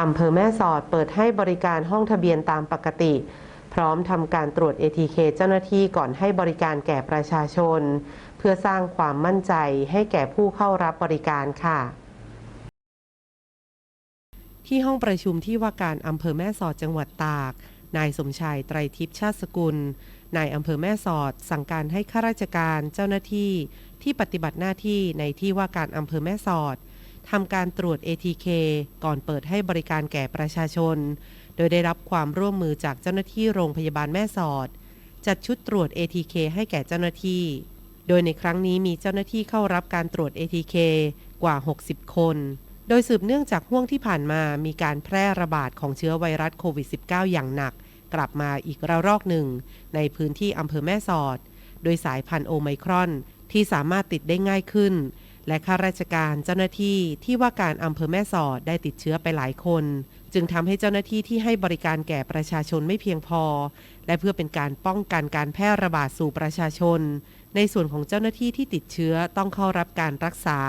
อำเภอแม่สอดเปิดให้บริการห้องทะเบียนตามปกติ พร้อมทำการตรวจ ATK เจ้าหน้าที่ก่อนให้บริการแก่ประชาชน เพื่อสร้างความมั่นใจให้แก่ผู้เข้ารับบริการค่ะที่ห้องประชุมที่ว่าการอำเภอแม่สอดจังหวัดตาก นายสมชายไตรทิพย์ชาติสกุล นายอำเภอแม่สอด สั่งการให้ข้าราชการเจ้าหน้าที่ที่ปฏิบัติหน้าที่ในที่ว่าการอำเภอแม่สอด ทำการตรวจ ATK ก่อนเปิดให้บริการแก่ประชาชน โดยได้รับความร่วมมือจากเจ้าหน้าที่โรงพยาบาลแม่สอด จัดชุดตรวจ ATK ให้แก่เจ้าหน้าที่ โดยในครั้งนี้มีเจ้าหน้าที่เข้ารับการตรวจ ATK กว่า 60 คน โดยสืบเนื่องจากห่วงที่ผ่านมามีการแพร่ระบาดของเชื้อไวรัสโควิด -19 อย่างหนัก กลับมาอีกระลอกหนึ่ง ในพื้นที่อำเภอแม่สอด โดยสายพันธุ์โอไมครอนที่สามารถติดได้ง่ายขึ้น และข้าราชการเจ้าหน้าที่ที่ว่าการอำเภอแม่สอดได้ติดเชื้อไปหลายคน จึงทำให้เจ้าหน้าที่ที่ให้บริการแก่ประชาชนไม่เพียงพอ และเพื่อเป็นการป้องกันการแพร่ระบาดสู่ประชาชน ในส่วนของเจ้าหน้าที่ที่ติดเชื้อต้องเข้ารับการรักษา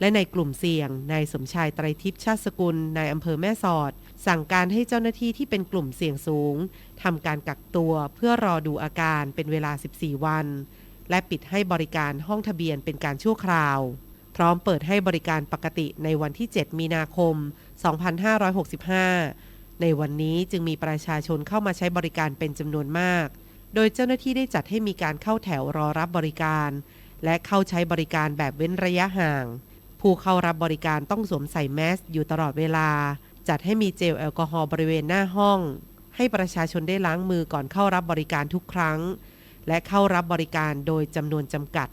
และในกลุ่มเสี่ยงนายสมชายไตรทิพย์ชาติสกุลนายอำเภอแม่สอด สั่งการให้เจ้าหน้าที่ที่เป็นกลุ่มเสี่ยงสูงทำการกักตัวเพื่อรอดูอาการเป็นเวลา 14 วัน และปิดให้บริการห้องทะเบียนเป็นการชั่วคราว พร้อมเปิดให้บริการปกติในวันที่ 7 มีนาคม 2565 ในวันนี้จึงมีประชาชนเข้ามาใช้บริการเป็นจำนวนมาก โดยเจ้าหน้าที่ได้จัดให้มีการเข้าแถวรอรับบริการ และเข้าใช้บริการแบบเว้นระยะห่าง ผู้เข้ารับบริการต้องสวมใส่แมสอยู่ตลอดเวลา จัดให้มีเจลแอลกอฮอล์บริเวณหน้าห้อง ให้ประชาชนได้ล้างมือก่อนเข้ารับบริการทุกครั้ง และเข้ารับบริการโดยจำนวนจำกัด